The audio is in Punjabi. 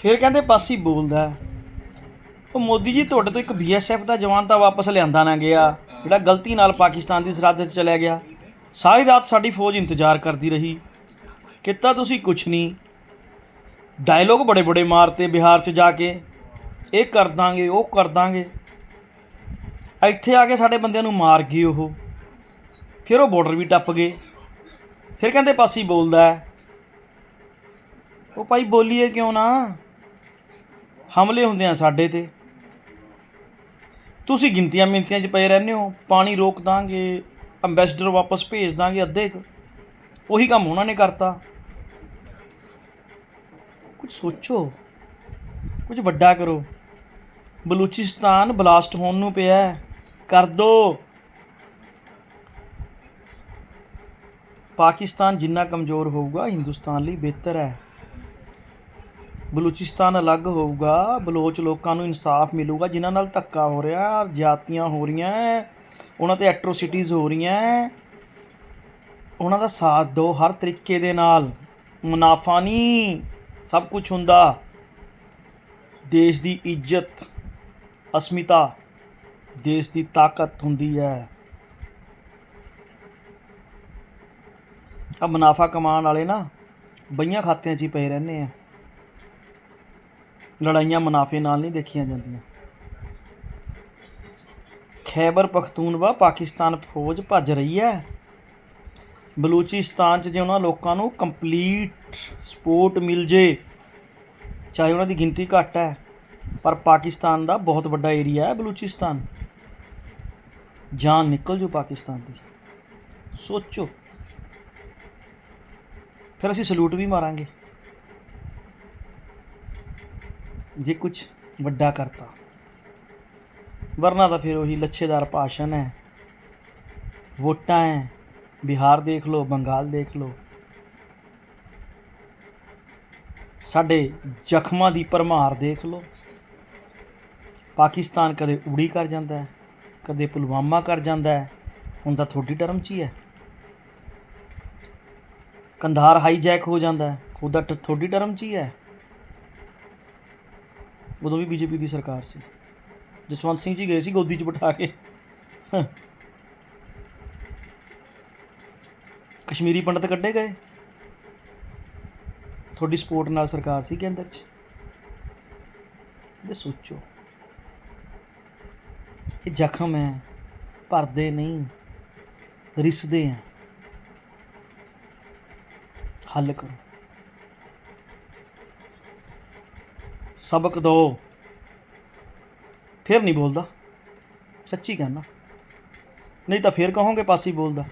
ਫਿਰ ਕਹਿੰਦੇ ਪਾਸੀ ਬੋਲਦਾ ਉਹ ਮੋਦੀ ਜੀ, ਤੁਹਾਡੇ ਤੋਂ ਇੱਕ ਬੀਐਸਐਫ ਦਾ ਜਵਾਨ ਤਾਂ ਵਾਪਸ ਲਿਆਂਦਾ ਨਾ ਗਿਆ। ਜਿਹੜਾ ਗਲਤੀ ਨਾਲ ਪਾਕਿਸਤਾਨ ਦੀ ਸਰਹੱਦ 'ਚ ਚਲਿਆ ਗਿਆ। ਸਾਰੀ ਰਾਤ ਸਾਡੀ ਫੌਜ ਇੰਤਜ਼ਾਰ ਕਰਦੀ ਰਹੀ। ਕੀਤਾ ਤੁਸੀਂ ਕੁਛ ਨਹੀਂ। ਡਾਇਲੋਗ ਬੜੇ ਬੜੇ ਮਾਰਤੇ ਬਿਹਾਰ 'ਚ ਜਾ ਕੇ। ਇਹ ਕਰ ਦਾਂਗੇ, ਉਹ ਕਰ ਦਾਂਗੇ। ਇੱਥੇ ਆ ਕੇ ਸਾਡੇ ਬੰਦਿਆਂ ਨੂੰ ਮਾਰ ਗਏ ਉਹ। ਫਿਰ ਉਹ ਬਾਰਡਰ ਵੀ ਟੱਪ ਗਏ। ਫਿਰ ਕਹਿੰਦੇ ਪਾਸੀ ਬੋਲਦਾ ਉਹ ਭਾਈ ਬੋਲੀਏ ਕਿਉਂ ਨਾ? ਹਮਲੇ ਹੁੰਦੇ ਆ ਸਾਡੇ ਤੇ। ਤੁਸੀਂ ਗਿਣਤੀਆਂ ਮਿੰਤੀਆਂ 'ਚ ਪਏ ਰਹਿੰਦੇ ਹੋ। ਪਾਣੀ ਰੋਕ ਦਾਂਗੇ ਅੰਬੈਸਡਰ ਵਾਪਸ ਭੇਜ ਦਾਂਗੇ ਅੱਧੇ ਕੁ। ਉਹੀ ਕੰਮ ਉਹਨਾਂ ਨੇ ਕਰਤਾ। ਕੁਝ ਸੋਚੋ, ਕੁਝ ਵੱਡਾ ਕਰੋ। ਬਲੂਚਿਸਤਾਨ ਬਲਾਸਟ ਹੋਣ ਨੂੰ ਪਿਆ ਕਰ ਦੋ। ਪਾਕਿਸਤਾਨ ਜਿੰਨਾ ਕਮਜ਼ੋਰ ਹੋਊਗਾ, ਹਿੰਦੁਸਤਾਨ ਲਈ ਬਿਹਤਰ ਹੈ। ਬਲੂਚਿਸਤਾਨ ਅਲੱਗ ਹੋਊਗਾ, ਬਲੋਚ ਲੋਕਾਂ ਨੂੰ ਇਨਸਾਫ ਮਿਲੂਗਾ, ਜਿਨ੍ਹਾਂ ਨਾਲ ਧੱਕਾ ਹੋ ਰਿਹਾ, ਜਾਤੀਆਂ ਹੋ ਰਹੀਆਂ, ਉਹਨਾਂ ਤੇ ਐਟਰੋਸਿਟੀਜ਼ ਹੋ ਰਹੀਆਂ। ਉਹਨਾਂ ਦਾ ਸਾਥ ਦਿਓ ਹਰ ਤਰੀਕੇ ਦੇ ਨਾਲ, ਮੁਨਾਫਾ ਨਹੀਂ, ਸਭ ਕੁਝ ਹੁੰਦਾ। ਦੇਸ਼ ਦੀ ਇੱਜ਼ਤ, ਅਸਮਿਤਾ, ਦੇਸ਼ ਦੀ ਤਾਕਤ ਹੁੰਦੀ ਹੈ। ਆ ਮੁਨਾਫਾ ਕਮਾਉਣ ਵਾਲੇ ਨਾ ਬਈਆਂ ਖਾਤਿਆਂ 'ਚ ਹੀ ਪਏ ਰਹਿੰਦੇ ਆ। ਲੜਾਈਆਂ ਮੁਨਾਫੇ ਨਾਲ ਨਹੀਂ ਦੇਖੀਆਂ ਜਾਂਦੀਆਂ। ਖੈਬਰ ਪਖਤੂਨਵਾ ਪਾਕਿਸਤਾਨ ਫੌਜ ਭੱਜ ਰਹੀ ਹੈ। ਬਲੂਚਿਸਤਾਨ 'ਚ ਜੇ ਉਹਨਾਂ ਲੋਕਾਂ ਨੂੰ ਕੰਪਲੀਟ ਸਪੋਰਟ ਮਿਲ ਜੇ, ਚਾਹੇ ਉਹਨਾਂ ਦੀ ਗਿਣਤੀ ਘੱਟ ਹੈ, ਪਰ ਪਾਕਿਸਤਾਨ ਦਾ ਬਹੁਤ ਵੱਡਾ ਏਰੀਆ ਹੈ ਬਲੂਚਿਸਤਾਨ। ਜਾਨ ਨਿਕਲ ਜੂ ਪਾਕਿਸਤਾਨ ਦੀ। ਸੋਚੋ। ਫਿਰ ਅਸੀਂ ਸਲੂਟ ਵੀ ਮਾਰਾਂਗੇ। ਜੇ ਕੁਝ ਵੱਡਾ ਕਰਤਾ। ਵਰਨਾ ਤਾਂ ਫਿਰ ਉਹੀ ਲੱਛੇਦਾਰ ਭਾਸ਼ਣ ਹੈ। ਵੋਟਾਂ ਹੈ, ਬਿਹਾਰ ਦੇਖ ਲਓ, ਬੰਗਾਲ ਦੇਖ ਲਓ। ਸਾਡੇ ਜ਼ਖਮਾਂ ਦੀ ਭਰਮਾਰ ਦੇਖ ਲਓ। ਪਾਕਿਸਤਾਨ ਕਦੇ ਉੜੀ ਕਰ ਜਾਂਦਾ ਹੈ, ਕਦੇ ਪੁਲਵਾਮਾ ਕਰ ਜਾਂਦਾ ਹੈ। ਹੁਣ ਤਾਂ ਥੋੜੀ ਟਰਮ 'ਚ ਹੀ ਹੈ। ਕੰਧਾਰ ਹਾਈਜੈਕ ਹੋ ਜਾਂਦਾ ਹੈ ਉਹਦਾ ਟ- ਥੋੜੀ ਟਰਮ 'ਚ ਹੀ ਹੈ। ਉਦੋਂ ਵੀ ਬੀਜੇਪੀ ਦੀ ਸਰਕਾਰ ਸੀ। ਜਸਵੰਤ ਸਿੰਘ ਜੀ ਗਏ ਸੀ ਗੋਦੀ 'ਚ ਬਿਠਾ ਕੇ। ਕਸ਼ਮੀਰੀ ਪੰਡਤ ਕੱਢੇ ਗਏ। ਤੁਹਾਡੀ ਸਪੋਰਟ ਨਾਲ ਸਰਕਾਰ ਸੀ ਕੇਂਦਰ 'ਚ। ਇਹ ਸੋਚੋ। ਇਹ ਜ਼ਖਮ ਹੈ, ਭਰਦੇ ਨਹੀਂ, ਰਿਸਦੇ ਆ ਹੱਲ ਕਰੋ। ਸਬਕ ਦੋ। ਫਿਰ ਨਹੀਂ ਬੋਲਦਾ। ਸੱਚੀ ਕਹਿਣਾ ਨਹੀਂ ਤਾਂ ਫਿਰ ਕਹੋਗੇ ਪਾਸੀ ਬੋਲਦਾ।